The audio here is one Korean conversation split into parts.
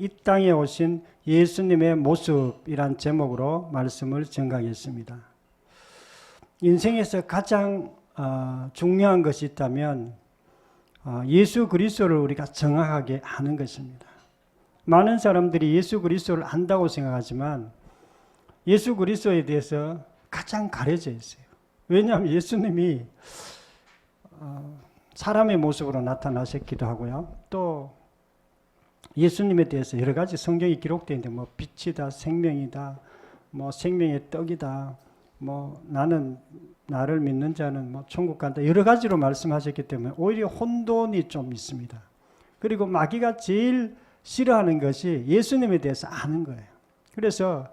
이 땅에 오신 예수님의 모습이란 제목으로 말씀을 전가하겠습니다. 인생에서 가장 어, 중요한 것이 있다면 어, 예수 그리스도를 우리가 정확하게 아는 것입니다. 많은 사람들이 예수 그리스도를 안다고 생각하지만 예수 그리스도에 대해서 가장 가려져 있어요. 왜냐하면 예수님이 어, 사람의 모습으로 나타나셨기도 하고요. 또 예수님에 대해서 여러 가지 성경이 기록되어 있는데 뭐 빛이다, 생명이다, 뭐 생명의 떡이다, 뭐 나는 나를 믿는 자는 뭐 천국 간다 여러 가지로 말씀하셨기 때문에 오히려 혼돈이 좀 있습니다. 그리고 마귀가 제일 싫어하는 것이 예수님에 대해서 아는 거예요. 그래서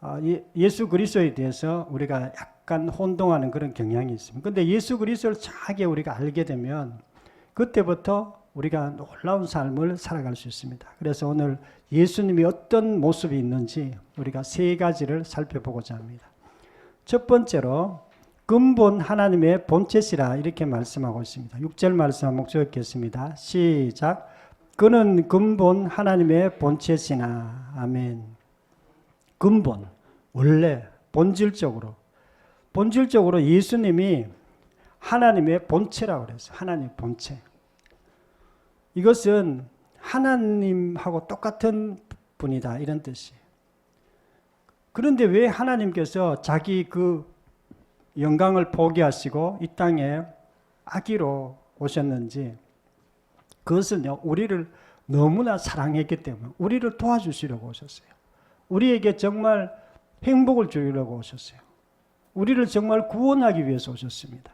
아, 예- 예수 그리스도에 대해서 우리가 약간 혼동하는 그런 경향이 있습니다. 근데 예수 그리스도를 정확하게 우리가 알게 되면 그때부터 우리가 놀라운 삶을 살아갈 수 있습니다. 그래서 오늘 예수님이 어떤 모습이 있는지 우리가 세 가지를 살펴보고자 합니다. 첫 번째로 근본 하나님의 본체시라 이렇게 말씀하고 있습니다. 6절 말씀 한번 읽겠습니다. 시작. 그는 근본 하나님의 본체시나 아멘. 근본 원래 본질적으로 본질적으로 예수님이 하나님의 본체라고 그랬어요. 하나님의 본체. 이것은 하나님하고 똑같은 분이다 이런 뜻이에요. 그런데 왜 하나님께서 자기 그 영광을 포기하시고 이 땅에 아기로 오셨는지 그것은요 우리를 너무나 사랑했기 때문에 우리를 도와주시려고 오셨어요. 우리에게 정말 행복을 주려고 오셨어요. 우리를 정말 구원하기 위해서 오셨습니다.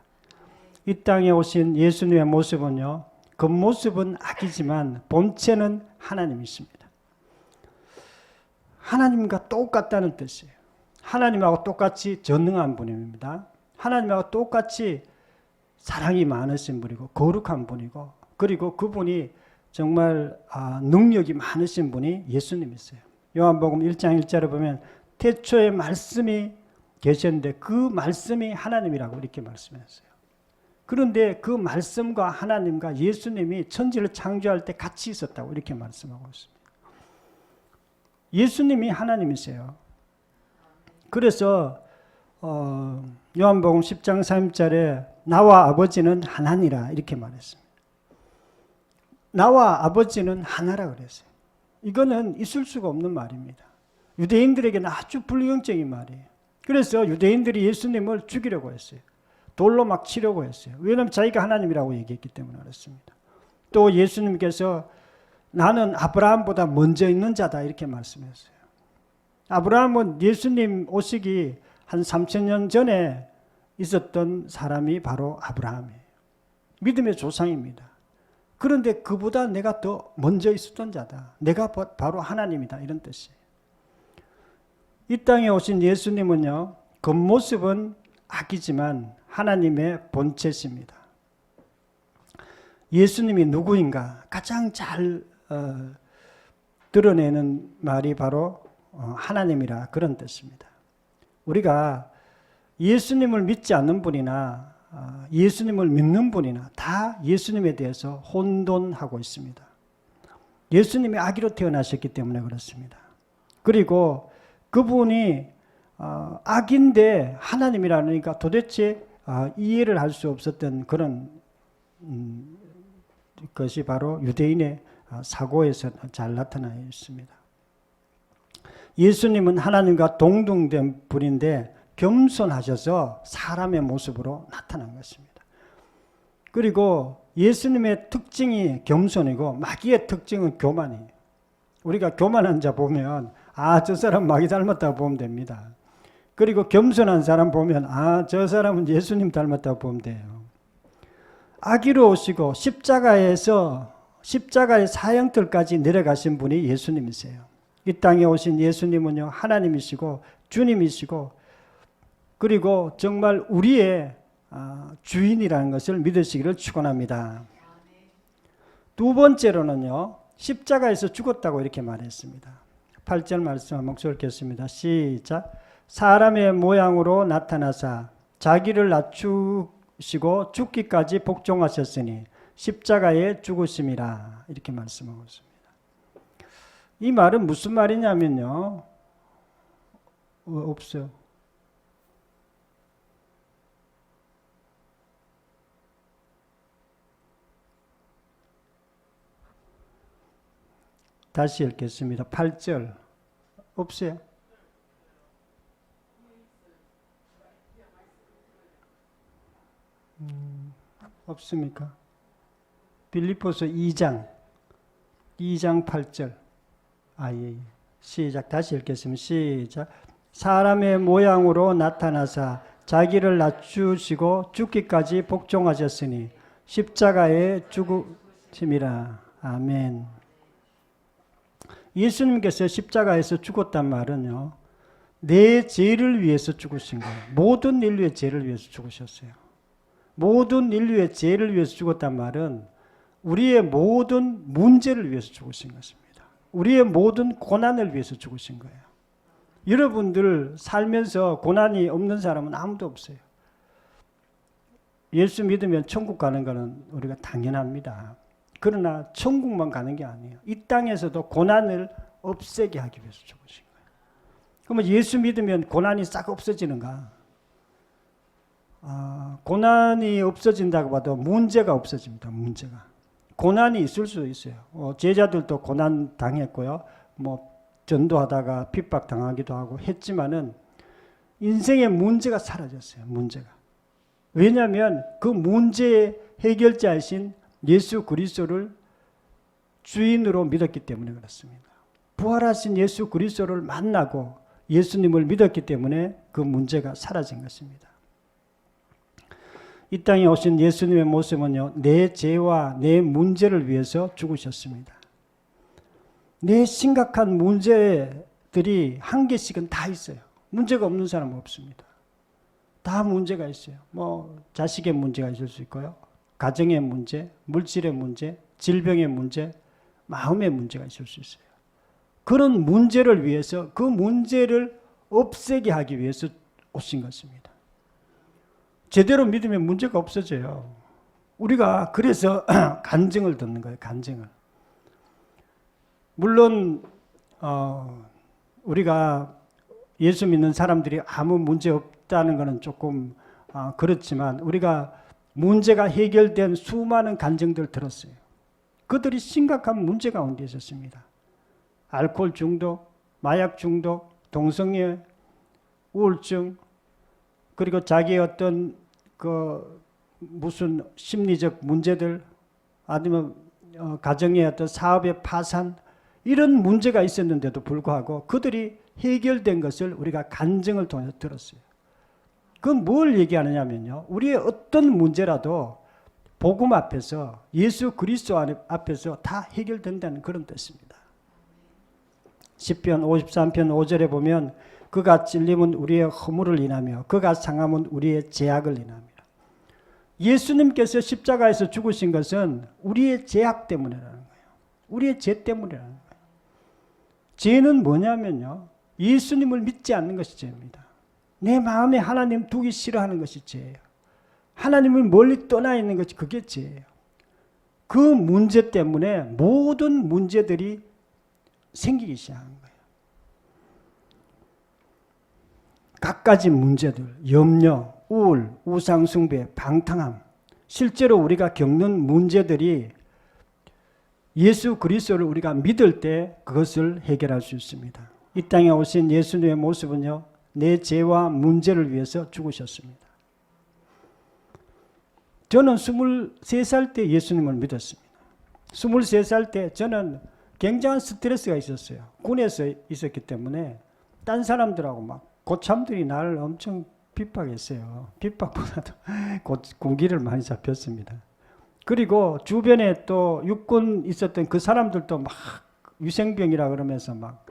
이 땅에 오신 예수님의 모습은요 겉모습은 악이지만 본체는 하나님이십니다. 하나님과 똑같다는 뜻이에요. 하나님하고 똑같이 전능한 분입니다. 하나님하고 똑같이 사랑이 많으신 분이고 거룩한 분이고 그리고 그분이 정말 아, 능력이 많으신 분이 예수님이세요. 요한복음 1장 1절에 보면 태초에 말씀이 계셨는데 그 말씀이 하나님이라고 이렇게 말씀했어요. 그런데 그 말씀과 하나님과 예수님이 천지를 창조할 때 같이 있었다고 이렇게 말씀하고 있습니다. 예수님이 하나님이세요. 그래서 어, 요한복음 10장 3절에 나와 아버지는 하나니라 이렇게 말했습니다. 나와 아버지는 하나라 그랬어요. 이거는 있을 수가 없는 말입니다. 유대인들에게는 아주 불경적인 말이에요. 그래서 유대인들이 예수님을 죽이려고 했어요. 돌로 막 치려고 했어요. 왜냐하면 자기가 하나님이라고 얘기했기 때문에 그렇습니다. 또 예수님께서 나는 아브라함보다 먼저 있는 자다 이렇게 말씀했어요. 아브라함은 예수님 오시기 한 3천 년 전에 있었던 사람이 바로 아브라함이에요. 믿음의 조상입니다. 그런데 그보다 내가 더 먼저 있었던 자다. 내가 바- 바로 하나님이다. 이런 뜻이에요. 이 땅에 오신 예수님은요, 겉모습은 악이지만 하나님의 본체십니다. 예수님이 누구인가 가장 잘 어, 드러내는 말이 바로 어, 하나님이라 그런 뜻입니다. 우리가 예수님을 믿지 않는 분이나 어, 예수님을 믿는 분이나 다 예수님에 대해서 혼돈하고 있습니다. 예수님이 아기로 태어나셨기 때문에 그렇습니다. 그리고 그분이 어, 악인데 하나님이라니까 도대체 아, 이해를 할 수 없었던 그런 음, 것이 바로 유대인의 아, 사고에서 잘 나타나 있습니다. 예수님은 하나님과 동등된 분인데 겸손하셔서 사람의 모습으로 나타난 것입니다. 그리고 예수님의 특징이 겸손이고 마귀의 특징은 교만이에요. 우리가 교만한 자 보면 아, 저 사람 마귀 닮았다고 보면 됩니다. 그리고 겸손한 사람 보면 아, 저 사람은 예수님 닮았다고 보면 돼요. 아기로 오시고 십자가에서 십자가의 사형틀까지 내려가신 분이 예수님이세요. 이 땅에 오신 예수님은요 하나님이시고 주님이시고 그리고 정말 우리의 아, 주인이라는 것을 믿으시기를 축원합니다. 두 번째로는요 십자가에서 죽었다고 이렇게 말했습니다. 8절 말씀 한번 읽겠습니다. 시작. 사람의 모양으로 나타나사 자기를 낮추시고 죽기까지 복종하셨으니 십자가에 죽으심이라 이렇게 말씀하고 있습니다. 이 말은 무슨 말이냐면요. 어, 없어요. 다시 읽겠습니다. 8절. 없어요. 음, 없습니까? 빌리포스 2장 2장 8절. 아, 예, 예. 시작. 다시 읽겠습니다. 시작. 사람의 모양으로 나타나사 자기를 낮추시고 죽기까지 복종하셨으니 십자가에 죽으심이라. 아멘. 예수님께서 십자가에서 죽었단 말은요. 내 죄를 위해서 죽으신 거예요. 모든 인류의 죄를 위해서 죽으셨어요. 모든 인류의 죄를 위해서 죽었단 말은 우리의 모든 문제를 위해서 죽으신 것입니다. 우리의 모든 고난을 위해서 죽으신 거예요. 여러분들 살면서 고난이 없는 사람은 아무도 없어요. 예수 믿으면 천국 가는 것은 우리가 당연합니다. 그러나 천국만 가는 게 아니에요. 이 땅에서도 고난을 없애게 하기 위해서 죽으신 거예요. 그러면 예수 믿으면 고난이 싹 없어지는가? 아, 고난이 없어진다고 봐도 문제가 없어집니다. 문제가. 고난이 있을 수 있어요. 어, 제자들도 고난 당했고요. 뭐 전도하다가 핍박 당하기도 하고 했지만은 인생의 문제가 사라졌어요. 문제가. 왜냐하면 그 문제의 해결자이신 예수 그리스도를 주인으로 믿었기 때문에 그렇습니다. 부활하신 예수 그리스도를 만나고 예수님을 믿었기 때문에 그 문제가 사라진 것입니다. 이 땅에 오신 예수님의 모습은요, 내 죄와 내 문제를 위해서 죽으셨습니다. 내 심각한 문제들이 한 개씩은 다 있어요. 문제가 없는 사람은 없습니다. 다 문제가 있어요. 뭐, 자식의 문제가 있을 수 있고요. 가정의 문제, 물질의 문제, 질병의 문제, 마음의 문제가 있을 수 있어요. 그런 문제를 위해서 그 문제를 없애게 하기 위해서 오신 것입니다. 제대로 믿으면 문제가 없어져요. 우리가 그래서 간증을 듣는 거예요. 간증을. 물론 어, 우리가 예수 믿는 사람들이 아무 문제 없다는 것은 조금 어, 그렇지만 우리가 문제가 해결된 수많은 간증들 들었어요. 그들이 심각한 문제 가운데 있었습니다. 알코올 중독, 마약 중독, 동성애, 우울증, 그리고 자기의 어떤 그 무슨 심리적 문제들 아니면 어, 가정의 어떤 사업의 파산 이런 문제가 있었는데도 불구하고 그들이 해결된 것을 우리가 간증을 통해서 들었어요. 그건 뭘 얘기하느냐면요. 우리의 어떤 문제라도 복음 앞에서 예수 그리스도 앞에서 다 해결된다는 그런 뜻입니다. 10편 53편 5절에 보면 그가 찔림은 우리의 허물을 인하며 그가 상함은 우리의 제약을 인하며 예수님께서 십자가에서 죽으신 것은 우리의 제약 때문이라는 거예요. 우리의 죄 때문이라는 거예요. 죄는 뭐냐면요. 예수님을 믿지 않는 것이 죄입니다. 내 마음에 하나님 두기 싫어하는 것이 죄예요. 하나님을 멀리 떠나 있는 것이 그게 죄예요. 그 문제 때문에 모든 문제들이 생기기 시작한 거예요. 갖가지 문제들, 염려, 우울, 우상숭배, 방탕함. 실제로 우리가 겪는 문제들이 예수 그리스도를 우리가 믿을 때 그것을 해결할 수 있습니다. 이 땅에 오신 예수님의 모습은요, 내 죄와 문제를 위해서 죽으셨습니다. 저는 23살 때 예수님을 믿었습니다. 23살 때 저는 굉장한 스트레스가 있었어요. 군에서 있었기 때문에 딴 사람들하고 막 고참들이 나를 엄청 핍박했어요. 핍박보다도 공기를 많이 잡혔습니다. 그리고 주변에 또 육군 있었던 그 사람들도 막 유생병이라 그러면서 막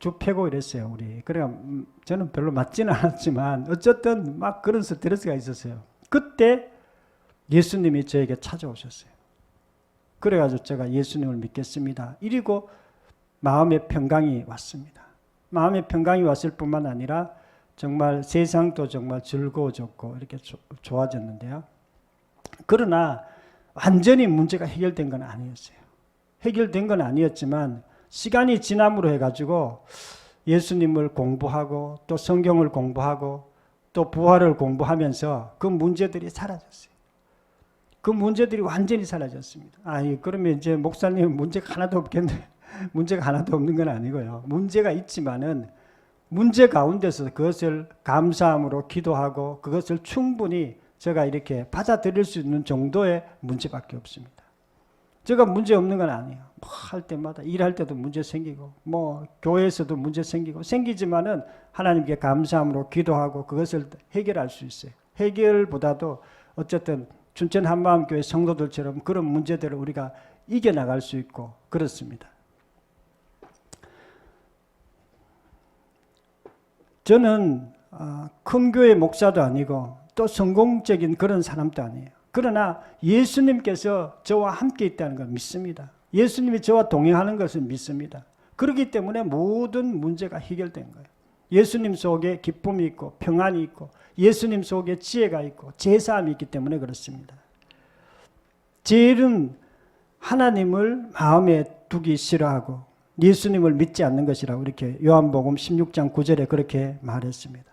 좁혀고 이랬어요, 우리. 그래 음, 저는 별로 맞지는 않았지만 어쨌든 막 그런 스트레스가 있었어요. 그때 예수님이 저에게 찾아오셨어요. 그래가지고 제가 예수님을 믿겠습니다. 이리고 마음의 평강이 왔습니다. 마음의 평강이 왔을 뿐만 아니라 정말 세상도 정말 즐거워졌고 이렇게 좋아졌는데요. 그러나 완전히 문제가 해결된 건 아니었어요. 해결된 건 아니었지만 시간이 지남으로 해가지고 예수님을 공부하고 또 성경을 공부하고 또 부활을 공부하면서 그 문제들이 사라졌어요. 그 문제들이 완전히 사라졌습니다. 아니 그러면 이제 목사님 문제가 하나도 없겠네. 문제가 하나도 없는 건 아니고요. 문제가 있지만은 문제 가운데서 그것을 감사함으로 기도하고 그것을 충분히 제가 이렇게 받아들일 수 있는 정도의 문제밖에 없습니다. 제가 문제 없는 건 아니에요. 뭐 할 때마다 일할 때도 문제 생기고 뭐 교회에서도 문제 생기고 생기지만은 하나님께 감사함으로 기도하고 그것을 해결할 수 있어요. 해결보다도 어쨌든 춘천 한마음교회 성도들처럼 그런 문제들을 우리가 이겨 나갈 수 있고 그렇습니다. 저는 어, 큰 교회 목사도 아니고 또 성공적인 그런 사람도 아니에요. 그러나 예수님께서 저와 함께 있다는 걸 믿습니다. 예수님이 저와 동행하는 것을 믿습니다. 그렇기 때문에 모든 문제가 해결된 거예요. 예수님 속에 기쁨이 있고 평안이 있고 예수님 속에 지혜가 있고 제사함이 있기 때문에 그렇습니다. 제일은 하나님을 마음에 두기 싫어하고 예수님을 믿지 않는 것이라고 이렇게 요한복음 16장 9절에 그렇게 말했습니다.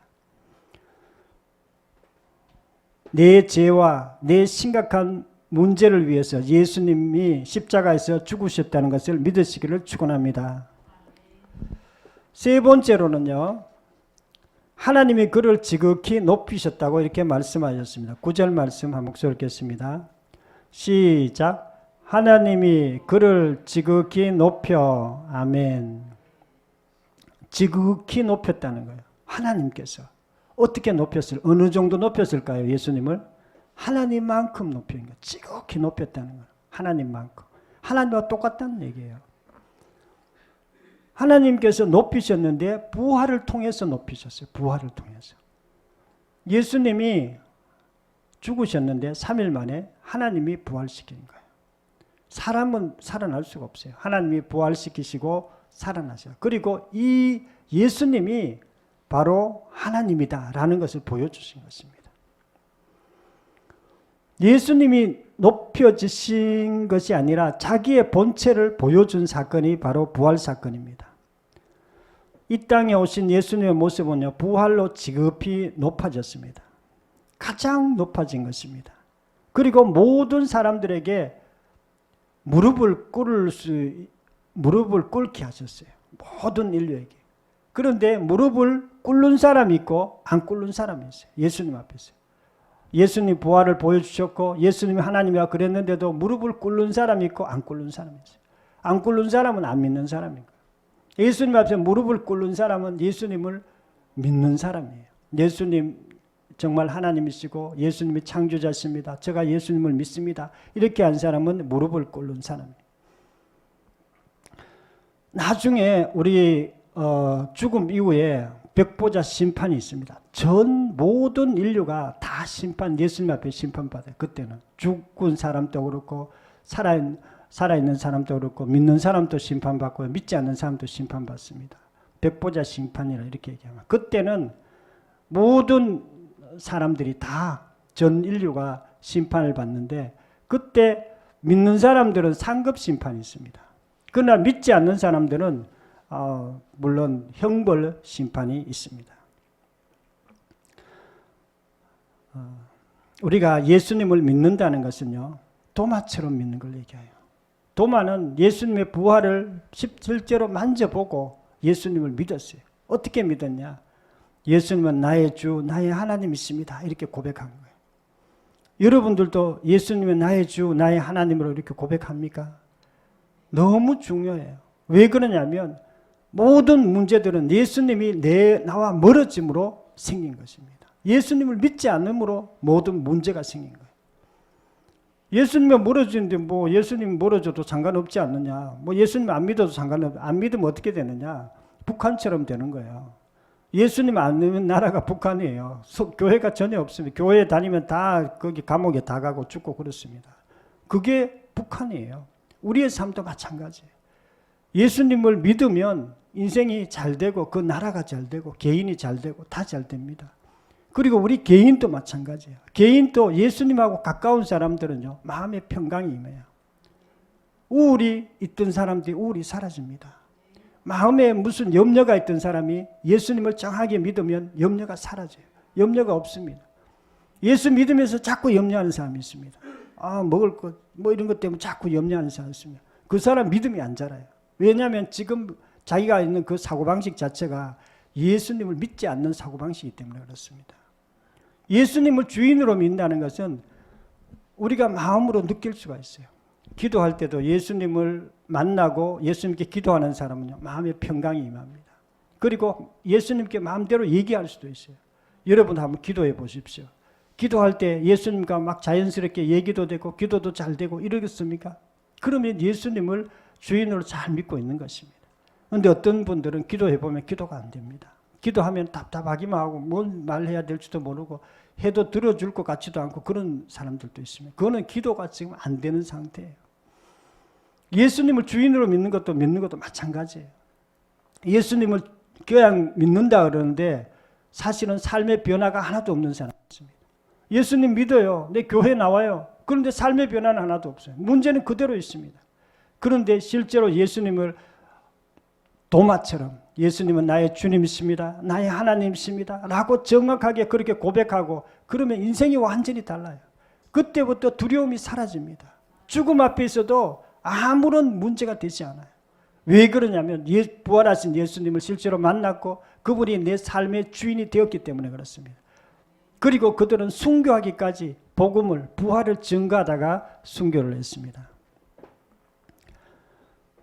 내 죄와 내 심각한 문제를 위해서 예수님이 십자가에서 죽으셨다는 것을 믿으시기를 축원합니다. 세 번째로는요. 하나님이 그를 지극히 높이셨다고 이렇게 말씀하셨습니다. 9절 말씀 한 목소리 읽겠습니다. 시작. 하나님이 그를 지극히 높여 아멘. 지극히 높였다는 거예요. 하나님께서 어떻게 높였을 어느 정도 높였을까요? 예수님을 하나님만큼 높인 거. 지극히 높였다는 거예요. 하나님만큼. 하나님과 똑같다는 얘기예요. 하나님께서 높이셨는데 부활을 통해서 높이셨어요. 부활을 통해서. 예수님이 죽으셨는데 3일 만에 하나님이 부활시킨 거예요. 사람은 살아날 수가 없어요. 하나님이 부활시키시고 살아나셔요. 그리고 이 예수님이 바로 하나님이다라는 것을 보여주신 것입니다. 예수님이 높여지신 것이 아니라 자기의 본체를 보여준 사건이 바로 부활 사건입니다. 이 땅에 오신 예수님의 모습은요, 부활로 지급히 높아졌습니다. 가장 높아진 것입니다. 그리고 모든 사람들에게 무릎을 꿇을 수, 무릎을 꿇게 하셨어요. 모든 인류에게. 그런데 무릎을 꿇는 사람이 있고 안 꿇는 사람이 있어요. 예수님 앞에서. 예수님 부활을 보여주셨고 예수님이 하나님이라 그랬는데도 무릎을 꿇는 사람이 있고 안 꿇는 사람이 있어요. 안 꿇는 사람은 안 믿는 사람인 거예요. 예수님 앞에서 무릎을 꿇는 사람은 예수님을 믿는 사람이에요. 예수님 정말 하나님이시고 예수님이 창조자십니다. 제가 예수님을 믿습니다. 이렇게 한 사람은 무릎을 꿇는 사람이에요. 나중에 우리 어, 죽음 이후에 백보자 심판이 있습니다. 전 모든 인류가 다 심판 예수님 앞에 심판받아요. 그때는 죽은 사람도 그렇고 살아 살아있는 사람도 그렇고 믿는 사람도 심판받고 믿지 않는 사람도 심판받습니다. 백보자 심판이라 이렇게 얘기하면 그때는 모든 사람들이 다 전 인류가 심판을 받는데 그때 믿는 사람들은 상급 심판이 있습니다. 그러나 믿지 않는 사람들은 어, 물론 형벌 심판이 있습니다. 어, 우리가 예수님을 믿는다는 것은요 도마처럼 믿는 걸 얘기해요. 도마는 예수님의 부활을 실제로 만져보고 예수님을 믿었어요. 어떻게 믿었냐? 예수님은 나의 주, 나의 하나님이십니다. 이렇게 고백한 거예요. 여러분들도 예수님은 나의 주, 나의 하나님으로 이렇게 고백합니까? 너무 중요해요. 왜 그러냐면 모든 문제들은 예수님이 내 나와 멀어짐으로 생긴 것입니다. 예수님을 믿지 않음으로 모든 문제가 생긴 거예요. 예수님이 멀어지는데 뭐 예수님 멀어져도 상관없지 않느냐? 뭐 예수님 안 믿어도 상관없 안 믿으면 어떻게 되느냐? 북한처럼 되는 거예요. 예수님 안 믿는 나라가 북한이에요. 교회가 전혀 없습니다. 교회 다니면 다 거기 감옥에 다 가고 죽고 그렇습니다. 그게 북한이에요. 우리의 삶도 마찬가지예요. 예수님을 믿으면 인생이 잘 되고 그 나라가 잘 되고 개인이 잘 되고 다 잘 됩니다. 그리고 우리 개인도 마찬가지예요. 개인도 예수님하고 가까운 사람들은요. 마음의 평강이 임해요. 우울이 있던 사람들이 우울이 사라집니다. 마음에 무슨 염려가 있던 사람이 예수님을 정확하게 믿으면 염려가 사라져요. 염려가 없습니다. 예수 믿으면서 자꾸 염려하는 사람이 있습니다. 아, 먹을 것, 뭐 이런 것 때문에 자꾸 염려하는 사람이 있습니다. 그 사람 믿음이 안 자라요. 왜냐하면 지금 자기가 있는 그 사고방식 자체가 예수님을 믿지 않는 사고방식이기 때문에 그렇습니다. 예수님을 주인으로 믿는다는 것은 우리가 마음으로 느낄 수가 있어요. 기도할 때도 예수님을 만나고 예수님께 기도하는 사람은요, 마음의 평강이 임합니다. 그리고 예수님께 마음대로 얘기할 수도 있어요. 여러분 한번 기도해 보십시오. 기도할 때 예수님과 막 자연스럽게 얘기도 되고 기도도 잘 되고 이러겠습니까? 그러면 예수님을 주인으로 잘 믿고 있는 것입니다. 그런데 어떤 분들은 기도해 보면 기도가 안 됩니다. 기도하면 답답하기만 하고 뭔 말해야 될지도 모르고 해도 들어줄 것 같지도 않고 그런 사람들도 있습니다. 그거는 기도가 지금 안 되는 상태예요. 예수님을 주인으로 믿는 것도 믿는 것도 마찬가지예요. 예수님을 그냥 믿는다 그러는데 사실은 삶의 변화가 하나도 없는 사람입니다. 예수님 믿어요. 내 교회 나와요. 그런데 삶의 변화는 하나도 없어요. 문제는 그대로 있습니다. 그런데 실제로 예수님을 도마처럼 예수님은 나의 주님이십니다. 나의 하나님이십니다. 라고 정확하게 그렇게 고백하고 그러면 인생이 완전히 달라요. 그때부터 두려움이 사라집니다. 죽음 앞에 있어도 아무런 문제가 되지 않아요. 왜 그러냐면 예, 부활하신 예수님을 실제로 만났고 그분이 내 삶의 주인이 되었기 때문에 그렇습니다. 그리고 그들은 순교하기까지 복음을 부활을 증거하다가 순교를 했습니다.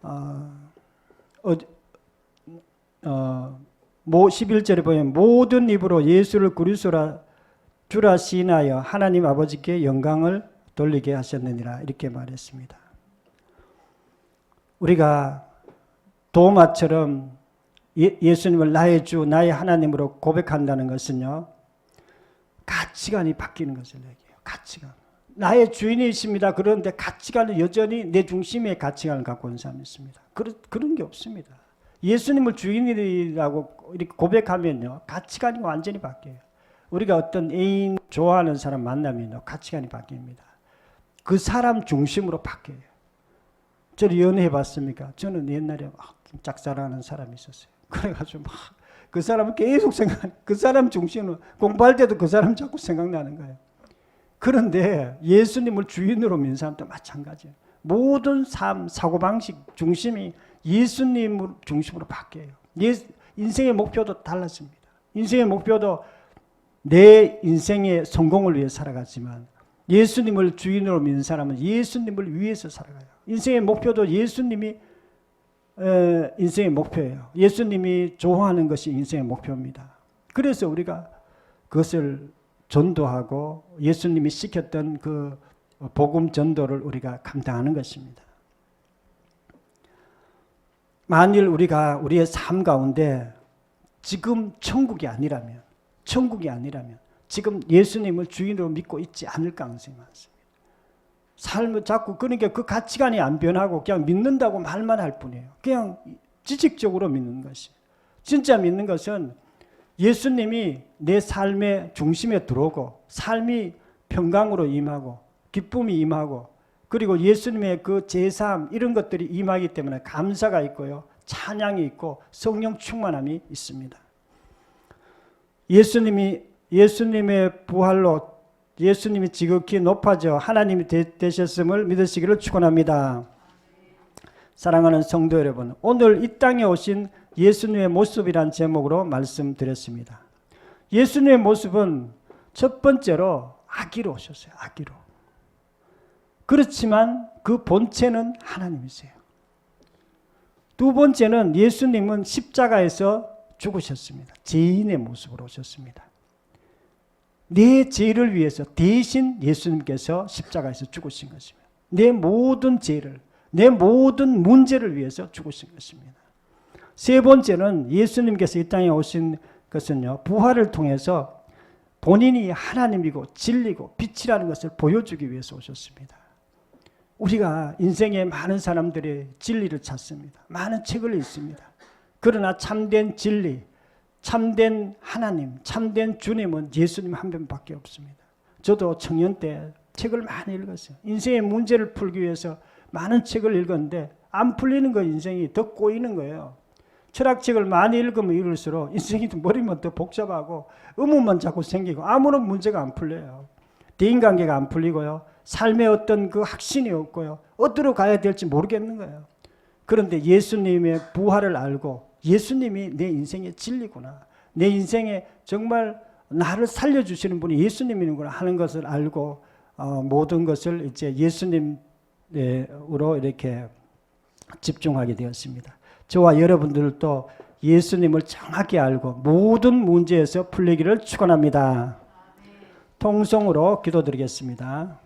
어, 어, 어, 모 11절에 보면 모든 입으로 예수를 그리스도라 주라 시인하여 하나님 아버지께 영광을 돌리게 하셨느니라 이렇게 말했습니다. 우리가 도마처럼 예, 수님을 나의 주, 나의 하나님으로 고백한다는 것은요, 가치관이 바뀌는 것을 얘기해요. 가치관. 나의 주인이십니다. 그런데 가치관은 여전히 내 중심의 가치관을 갖고 있는 사람이 있습니다. 그런, 그런 게 없습니다. 예수님을 주인이라고 이렇게 고백하면요, 가치관이 완전히 바뀌어요. 우리가 어떤 애인 좋아하는 사람 만나면요, 가치관이 바뀝니다. 그 사람 중심으로 바뀌어요. 저는 연애해 봤습니까? 저는 옛날에 막 짝사랑하는 사람이 있었어요. 그래가지고 막 그 사람을 계속 생각, 그 사람 중심으로 공부할 때도 그 사람 자꾸 생각나는 거예요. 그런데 예수님을 주인으로 믿는 사람도 마찬가지예요. 모든 삶, 사고방식 중심이 예수님 중심으로 바뀌어요. 예, 인생의 목표도 달라집니다. 인생의 목표도 내 인생의 성공을 위해 살아가지만 예수님을 주인으로 믿는 사람은 예수님을 위해서 살아가요. 인생의 목표도 예수님이 인생의 목표예요. 예수님이 좋아하는 것이 인생의 목표입니다. 그래서 우리가 그것을 전도하고 예수님이 시켰던 그 복음 전도를 우리가 감당하는 것입니다. 만일 우리가 우리의 삶 가운데 지금 천국이 아니라면, 천국이 아니라면, 지금 예수님을 주인으로 믿고 있지 않을 가능성이 많습니다. 삶을 자꾸 그러니까 그 가치관이 안 변하고 그냥 믿는다고 말만 할 뿐이에요. 그냥 지식적으로 믿는 것이. 진짜 믿는 것은 예수님이 내 삶의 중심에 들어오고 삶이 평강으로 임하고 기쁨이 임하고 그리고 예수님의 그 제삼 이런 것들이 임하기 때문에 감사가 있고요. 찬양이 있고 성령 충만함이 있습니다. 예수님이 예수님의 부활로 예수님이 지극히 높아져 하나님이 되, 셨음을 믿으시기를 축원합니다. 사랑하는 성도 여러분, 오늘 이 땅에 오신 예수님의 모습이란 제목으로 말씀드렸습니다. 예수님의 모습은 첫 번째로 아기로 오셨어요. 아기로. 그렇지만 그 본체는 하나님이세요. 두 번째는 예수님은 십자가에서 죽으셨습니다. 죄인의 모습으로 오셨습니다. 내 죄를 위해서 대신 예수님께서 십자가에서 죽으신 것입니다. 내 모든 죄를, 내 모든 문제를 위해서 죽으신 것입니다. 세 번째는 예수님께서 이 땅에 오신 것은요, 부활을 통해서 본인이 하나님이고 진리고 빛이라는 것을 보여주기 위해서 오셨습니다. 우리가 인생에 많은 사람들이 진리를 찾습니다. 많은 책을 읽습니다. 그러나 참된 진리, 참된 하나님, 참된 주님은 예수님 한 분밖에 없습니다. 저도 청년 때 책을 많이 읽었어요. 인생의 문제를 풀기 위해서 많은 책을 읽었는데 안 풀리는 거 인생이 더 꼬이는 거예요. 철학책을 많이 읽으면 읽을수록 인생이 좀 머리만 더 복잡하고 의문만 자꾸 생기고 아무런 문제가 안 풀려요. 대인관계가 안 풀리고요. 삶의 어떤 그 확신이 없고요. 어디로 가야 될지 모르겠는 거예요. 그런데 예수님의 부활을 알고 예수님이 내 인생의 진리구나. 내 인생에 정말 나를 살려주시는 분이 예수님이구나 하는 것을 알고 어, 모든 것을 이제 예수님으로 이렇게 집중하게 되었습니다. 저와 여러분들도 예수님을 정확히 알고 모든 문제에서 풀리기를 축원합니다. 통성으로 기도드리겠습니다.